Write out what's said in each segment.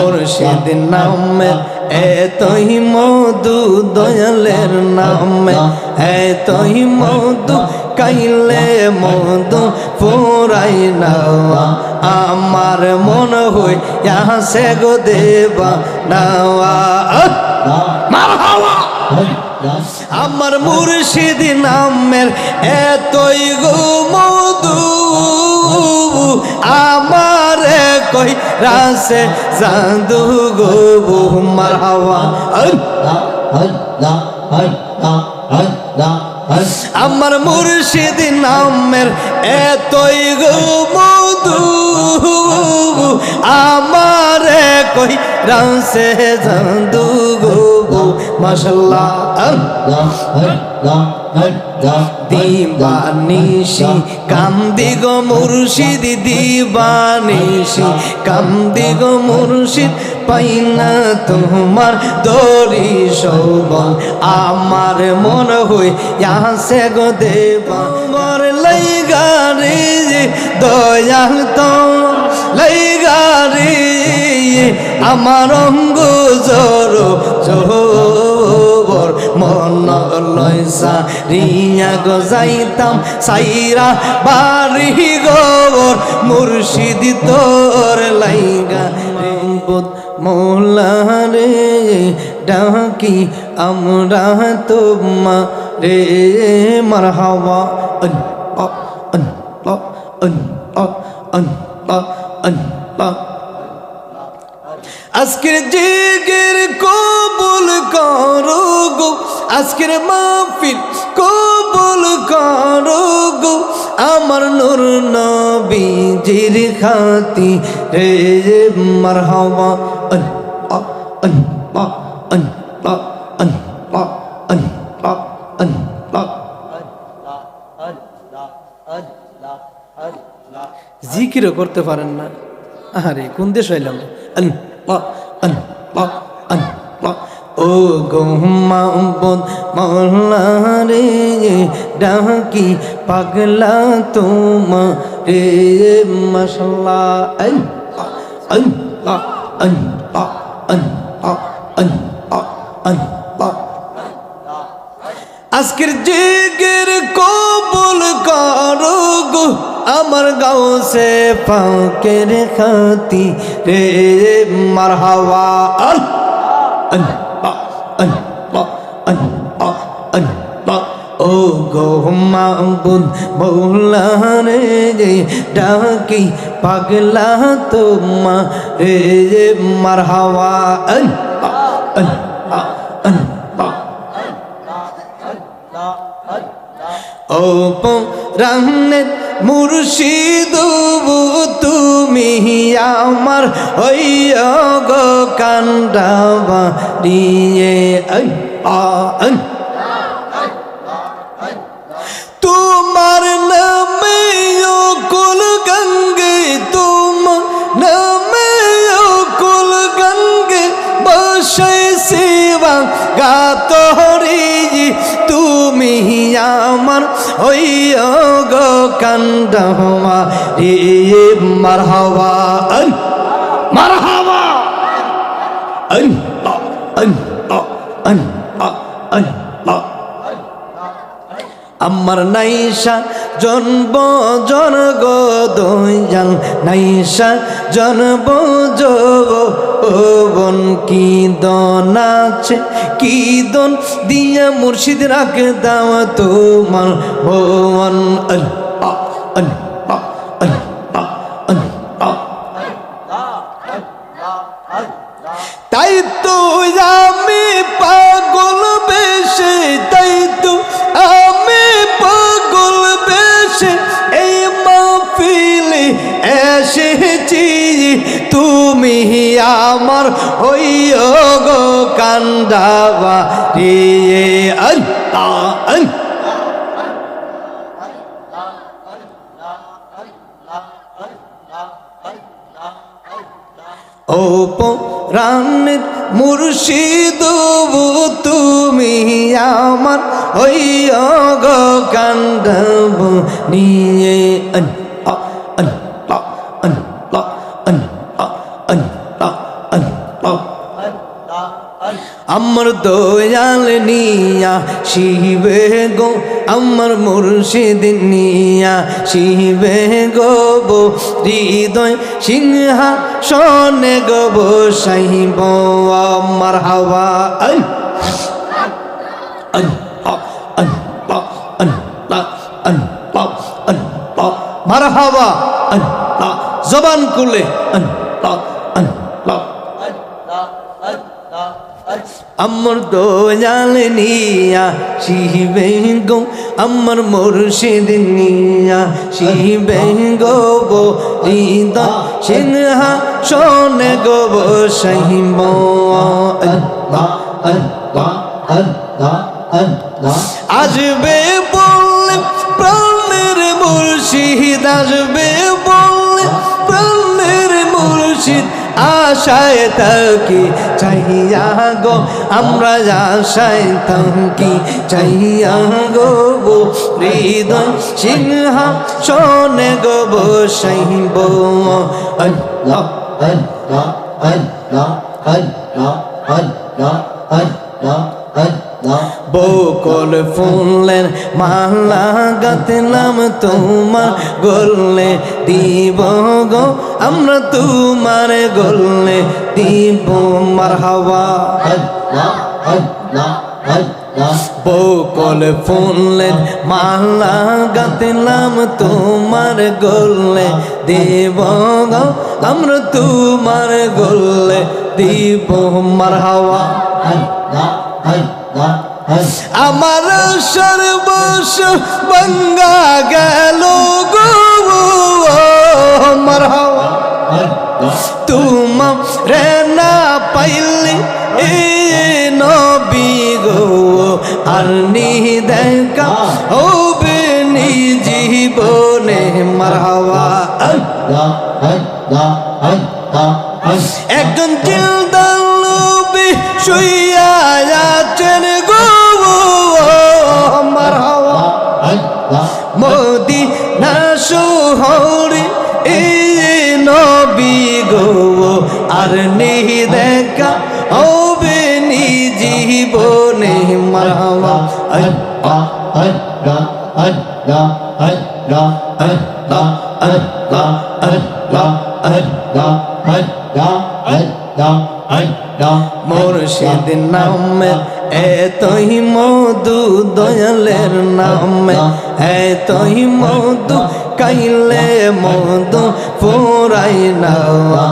মুর্শিদ নামে, এতই মধু দয়ালের নামে, এতই মধু কাইলে মধু পুরাই নাওয়া, আমার মন হই সে গো দেবা নাওয়া। আমার মুর্শিদ নামের এতই গো মধু, আমার কই রাসে জাদু গো মার হাওয়া আমার মুর্শিদ নামের এতই গো মধু। আমার কই রাসে জাদু গো মাশাল্লাহ। দিবানিশি, কান্দি মুর্শিদ, দিবানিশি, কান্দি মুর্শিদ পাইনা তোমার দরি সৌবন আমার মন ইয়াসে গো দেবা লাইগারে দয়াল তো লাইগারে আমার অঙ্গ জোর জোর মন লয়সা রিয়া গো যাইতাম সাইরা বাড়ি গোবর মুর্শিদ তোর লাইগা রে বোধ মোলা রে ডাকি আমরা তোমা রে মার হাওয়া আজকের জিগের কবুল করো গো আজকের মাহফিল কবুল করো গো আমার নূর নবীজির খাতি রে মারহাবা আন আ জিকিরও করতে পারেন না। আরে কোন দেশ হইলাম? ও গো মাবুদ মৌলা ডাকি পাগলা তোমা রে মশলা আন আ আন আ আন আ আন আ আন আ আন আজকের জিগের আমার গাও সে পাকের খাতি রে মার হাওয়া আল আন আ আন আ আন আ আন আ ও গো মাবুদ বৌলা রে যে ডাকি পাগলা তোমা রে মার হাওয়া আন আ আন আ ও রান্নের মুর্শিদ তুমি আমার হইয়া গো কান্ডাবা দিয়ে আন তোমার নামে কুল গঙ্গে, তোমার নামে কুল গঙ্গে বসে শিবা গাতরি তুমি আমার ওই গো কান্ডমা রে মার হাওয়া আন মার হাওয়া আন আন আন আন আন। আমার নাইসা জন্ম জনগ দয়াল, নাইসা জন্ম বন কি দন আছে? কি দন দিয়া মুর্শিদ রাখ দাও তোমার ভবন আল আল গো কান্দাবা রে আল্লাহ আল্লাহ ও তুমি আমার ওই গো কান্ডব নিয়ে আমার দয়াল নিয়া শিবে গো, আমার মুর্শিদ নিয়া শিবে গো, বো হৃদয় সিংহা সনে গো, বো সাইব আমার হাওয়া। মার হাওয়া জবান কুলে আমার দয়াল নিয়া শিবে গো আমার মুর্শিদ নিয়া শিবে গো। বো হৃদয় সিংহা শোনে গো বো সহিব আসবে বললে প্রাণের মুর্শিদ আসবে বললে প্রাণের মুর্শিদ। আশায় থাকি চাইয়া গো, আমরা আশায় থাকি চাইয়া গো গো, হৃদয় সিংহা শোনে গো বো সাইব আল্লাহ। বকল ফুলের মালা গাতলাম তোমার গললে দিব গো আমরা তোমার গললে দিব। মার হাওয়া বকল ফুলের মালা গাতলাম তোমার গললে দিব গো আমরা তোমার গললে দিব। মার হাওয়া আমার সর্বস বঙ্গা গেল গো আমার হাওয়া। তুমাম রে না পাইলি এ নবী গো, আর নি দেখা হবে নি জীবনে মারহাওয়া একজন চিলদার লোবে শুইয়া আছেন গো মারহাওয়া মোদি না শহরে এ নবী গো আর নেই দেখা হবে নি জীবনে মারহাওয়া মুর্শিদ নামে এতই মধু দয়ালের নামে এতই মধু কাইলে মধু পুরাই নাওয়া।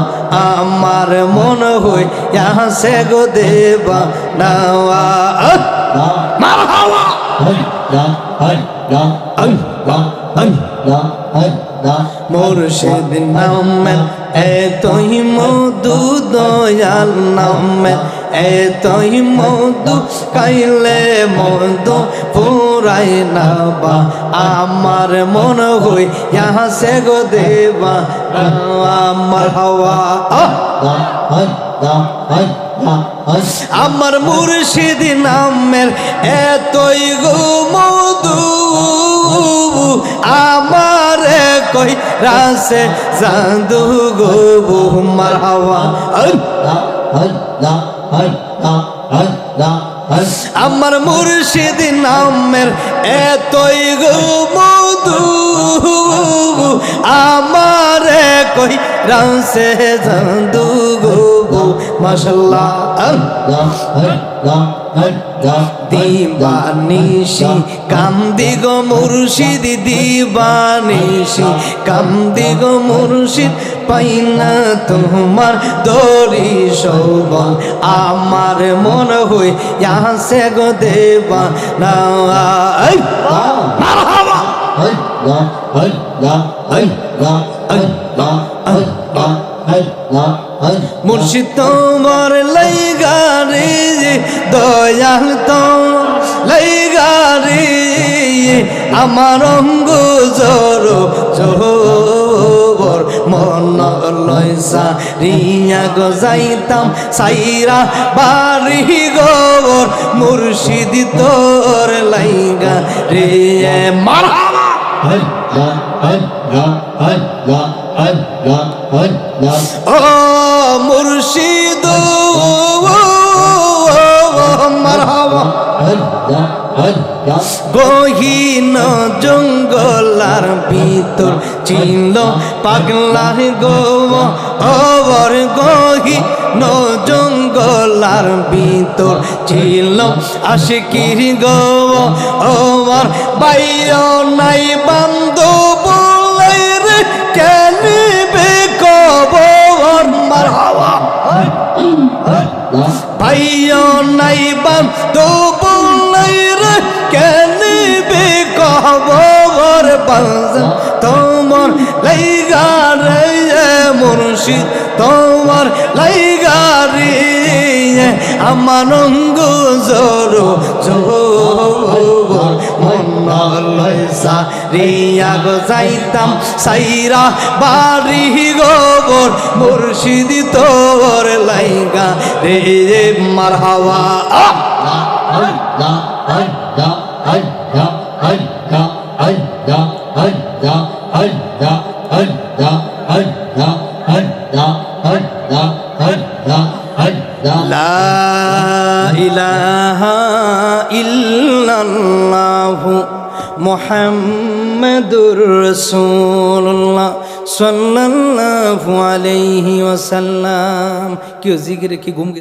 আমার মন হই সে গো দেবা নাওয়া। মার হাওয়া। মুর্শিদ নামের এতই মধু দয়াল নামের এতই মধু কাইলে মধু পুরাই নাবা। আমার মন হই সে গো দেবা, আমার হাওয়া। আমার মুর্শিদ নামের এতই গো মধু আমার কই রাসে জাদু গো মার হাওয়া আমার মুর্শিদ নামের এতই গো মধু। আমার কই রাসে জাদু গো মাশাল্লাহ। দিবানিশি কান্দি গো দিবানিশি কান্দি গো মুর্শিদ, পাইনা তোমার দরি সৌবন আমার মন হই সে গো দেবা না মারহাবা। মুর্শিদ তোমার লাইগারে দয়াল তোমার লাইগারে আমার অঙ্গ জোর জোর মন লইসা রিয়া গো যাইতাম সাইরা বাড়ি গোর মুর্শিদ তোর লাইগা রে মারহাবা। ও মুর্শিদ গহীন জঙ্গলার ভিতর চিল পাগলার গৌ অবর গহীন জঙ্গলার ভিতর ছিল আশিকির গৌ অমর বাইর নাই বান্ধব কেনিবে কবর মার হাওয়া ভাইও নাই বাম তো বলাই রে কবর তোমার লাইগা রে মুর্শিদ তোমার লাইগা রে আমার অঙ্গ জোর জোর লইসা রিয়া গো যাইতাম, সাইরা বাড়ি গোবর মুর্শিদি তোর লাইগা রে মার হাওয়া। ইলাহা ইল্লাল্লাহু মুহাম্মাদুর রসুল্লাহ সাল্লাল্লাহু আলাইহি ওয়াসাল্লাম। কেউ জিকিরে কি ঘুম